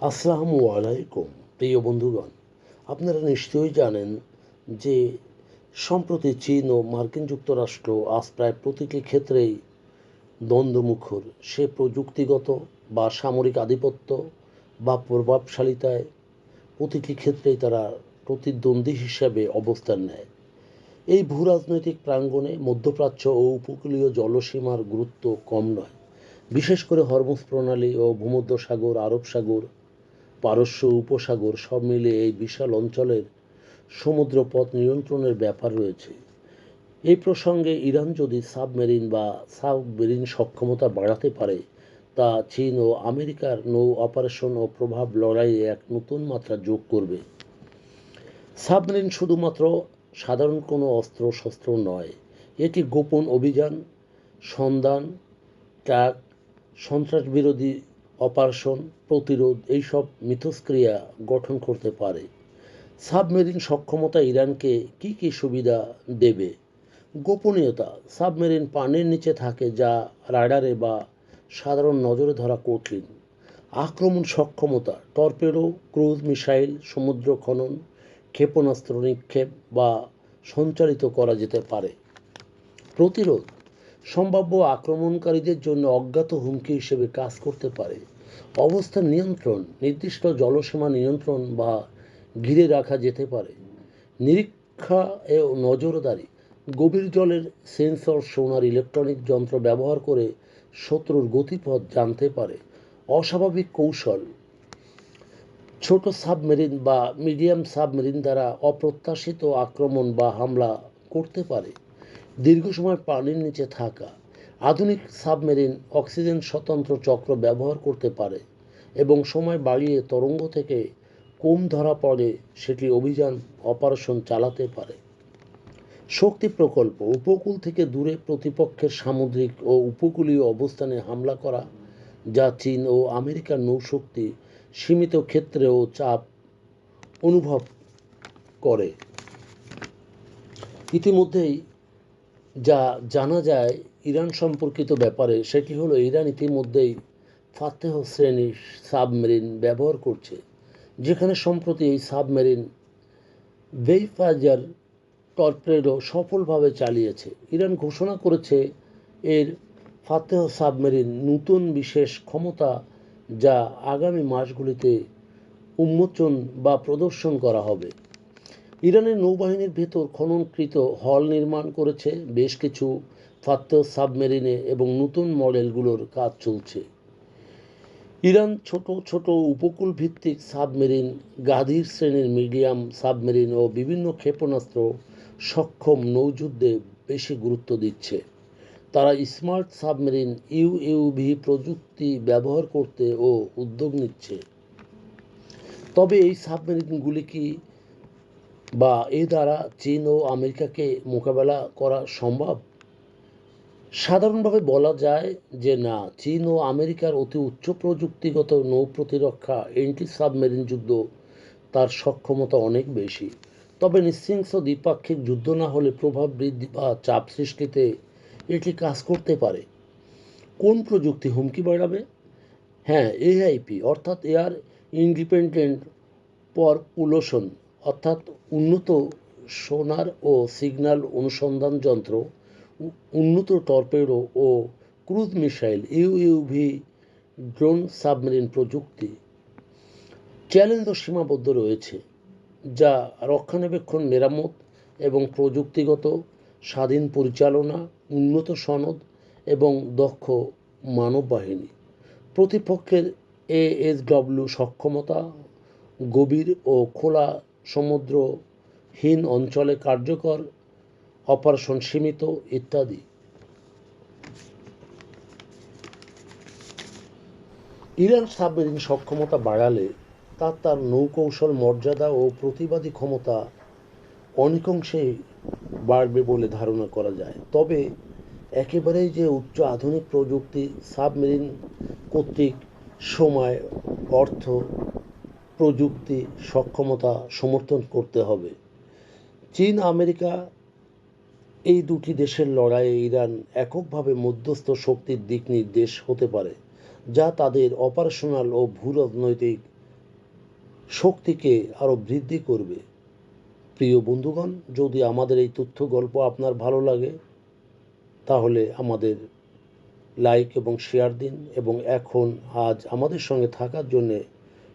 আসসালামু আলাইকুম, প্রিয় বন্ধুগণ। আপনারা নিশ্চয়ই জানেন যে সম্প্রতি চীন ও মার্কিন যুক্তরাষ্ট্র আজ প্রায় প্রতিটি ক্ষেত্রেই দ্বন্দ্বমুখর। সে প্রযুক্তিগত বা সামরিক আধিপত্য বা প্রভাবশালিতায় প্রতিটি ক্ষেত্রেই তারা প্রতিদ্বন্দ্বী হিসাবে অবস্থান নেয়। এই ভূরাজনৈতিক প্রাঙ্গণে মধ্যপ্রাচ্য ও উপকূলীয় জলসীমার গুরুত্ব কম নয়। বিশেষ করে হরমুজ প্রণালী ও ভূমধ্যসাগর, আরব সাগর পারস্য উপসাগর সব মিলিয়ে এই বিশাল অঞ্চলের সমুদ্রপথ নিয়ন্ত্রণের ব্যাপার রয়েছে। এই প্রসঙ্গে ইরান যদি সাবমেরিন বা সাবমেরিন সক্ষমতা বাড়াতে পারে, তা চীন ও আমেরিকার নৌ অপারেশন ও প্রভাব লড়াইয়ে এক নতুন মাত্রা যোগ করবে। সাবমেরিন শুধুমাত্র সাধারণ কোনো অস্ত্র শস্ত্র নয়, এটি গোপন অভিযান, সন্ধান, ট্রাক সন্ত্রাস বিরোধী অপারেশন, প্রতিরোধ এইসব মিথস্ক্রিয়া গঠন করতে পারে। সাবমেরিন সক্ষমতা ইরানকে কি কি সুবিধা দেবে? গোপনীয়তা, সাবমেরিন পানির নিচে থাকে যা রাডারে বা সাধারণ নজরে ধরা কঠিন। আক্রমণ সক্ষমতা, টর্পেডো, ক্রুজ মিসাইল, সমুদ্র খনন, ক্ষেপণাস্ত্র নিক্ষেপ বা সঞ্চালিত করা যেতে পারে। প্রতিরোধ, সম্ভাব্য আক্রমণকারীদের জন্য অজ্ঞাত হুমকি হিসেবে কাজ করতে পারে। অবস্থান নিয়ন্ত্রণ, নির্দিষ্ট জলসীমা নিয়ন্ত্রণ বা ঘিরে রাখা যেতে পারে। নিরীক্ষা ও নজরদারি, গভীর জলের সেন্সর, সোনার ইলেকট্রনিক যন্ত্র ব্যবহার করে শত্রুর গতিপথ জানতে পারে। অস্বাভাবিক কৌশল, ছোট সাবমেরিন বা মিডিয়াম সাবমেরিন দ্বারা অপ্রত্যাশিত আক্রমণ বা হামলা করতে পারে। দীর্ঘ সময় পানির নিচে থাকা আধুনিক সাবমেরিন অক্সিজেন স্বতন্ত্র চক্র ব্যবহার করতে পারে এবং সময় বাড়িয়ে তরঙ্গ থেকে কম ধরা পড়ে সেটি অভিযান, অপারেশন চালাতে পারে। শক্তি প্রকল্প, উপকূল থেকে দূরে প্রতিপক্ষের সামুদ্রিক ও উপকূলীয় অবস্থানে হামলা করা, যা চীন ও আমেরিকার নৌশক্তি সীমিত ক্ষেত্রেও চাপ অনুভব করে। ইতিমধ্যেই যা জানা যায় ইরান সম্পর্কিত ব্যাপারে, সেটি হলো ইরান ইতিমধ্যেই ফাতেহ শ্রেণির সাবমেরিন ব্যবহার করছে, যেখানে সম্প্রতি এই সাবমেরিন ভেইফাজার টর্পেডো সফলভাবে চালিয়েছে। ইরান ঘোষণা করেছে এর ফাতেহ সাবমেরিন নতুন বিশেষ ক্ষমতা যা আগামী মাসগুলিতে উন্মোচন বা প্রদর্শন করা হবে। ইরানের নৌবাহিনীর ভেতর খননকৃত হল নির্মাণ করেছে বেশ কিছু ফাতেহ সাবমেরিনে এবং নতুন মডেলগুলোর কাজ চলছে। ইরান ছোট ছোট উপকূল ভিত্তিক সাবমেরিন, গাধীর শ্রেণির মিডিয়াম সাবমেরিন ও বিভিন্ন ক্ষেপণাস্ত্র সক্ষম নৌযুদ্ধে বেশি গুরুত্ব দিচ্ছে। তারা স্মার্ট সাবমেরিন ইউইউভি প্রযুক্তি ব্যবহার করতে ও উদ্যোগ নিচ্ছে। তবে এই সাবমেরিনগুলি কি বা এ দ্বারা চীন ও আমেরিকাকে মোকাবেলা করা সম্ভব? সাধারণভাবে বলা যায় যে না, চীন ও আমেরিকার অতি উচ্চ প্রযুক্তিগত নৌ প্রতিরক্ষা এন্টি সাবমেরিন যুদ্ধ তার সক্ষমতা অনেক বেশি। তবে নিঃশৃংস দ্বিপাক্ষিক যুদ্ধ না হলে প্রভাব বৃদ্ধি বা চাপ সৃষ্টিতে এটি কাজ করতে পারে। কোন প্রযুক্তি হুমকি বাড়াবে? হ্যাঁ এআইপি অর্থাৎ এয়ার ইন্ডিপেন্ডেন্ট পরপুলোশন অর্থাৎ উন্নত সোনার ও সিগন্যাল অনুসন্ধান যন্ত্র উন্নত টর্পেডো ও cruise missile, UUV drone submarine প্রযুক্তি চ্যালেঞ্জও সীমাবদ্ধ রয়েছে, যা রক্ষণাবেক্ষণ মেরামত এবং প্রযুক্তিগত স্বাধীন পরিচালনা, উন্নত সনদ এবং দক্ষ মানব বাহিনী প্রতিপক্ষের এএসডব্লিউ সক্ষমতা গভীর ও খোলা সমুদ্রহীন অঞ্চলে কার্যকর, অপারেশন সীমিত ইত্যাদি। ইরান সাবমেরিন সক্ষমতা বাড়ালে তা তার নৌকৌশল মর্যাদা ও প্রতিবাদী ক্ষমতা অনেকাংশেই বাড়বে বলে ধারণা করা যায়। তবে একেবারেই যে উচ্চ আধুনিক প্রযুক্তি সাবমেরিন কর্তৃক সময়, অর্থ প্রযুক্তি, সক্ষমতা সমর্থন করতে হবে। চীন, আমেরিকা এই দুটি দেশের লড়াইয়ে ইরান এককভাবে মধ্যস্থ শক্তির দিক নির্দেশ হতে পারে, যা তাদের অপারেশনাল ও ভূরাজনৈতিক শক্তিকে আরও বৃদ্ধি করবে। প্রিয় বন্ধুগণ, যদি আমাদের এই তথ্য গল্প আপনার ভালো লাগে, তাহলে আমাদের লাইক এবং শেয়ার দিন এবং এখন আজ আমাদের সঙ্গে থাকার জন্যে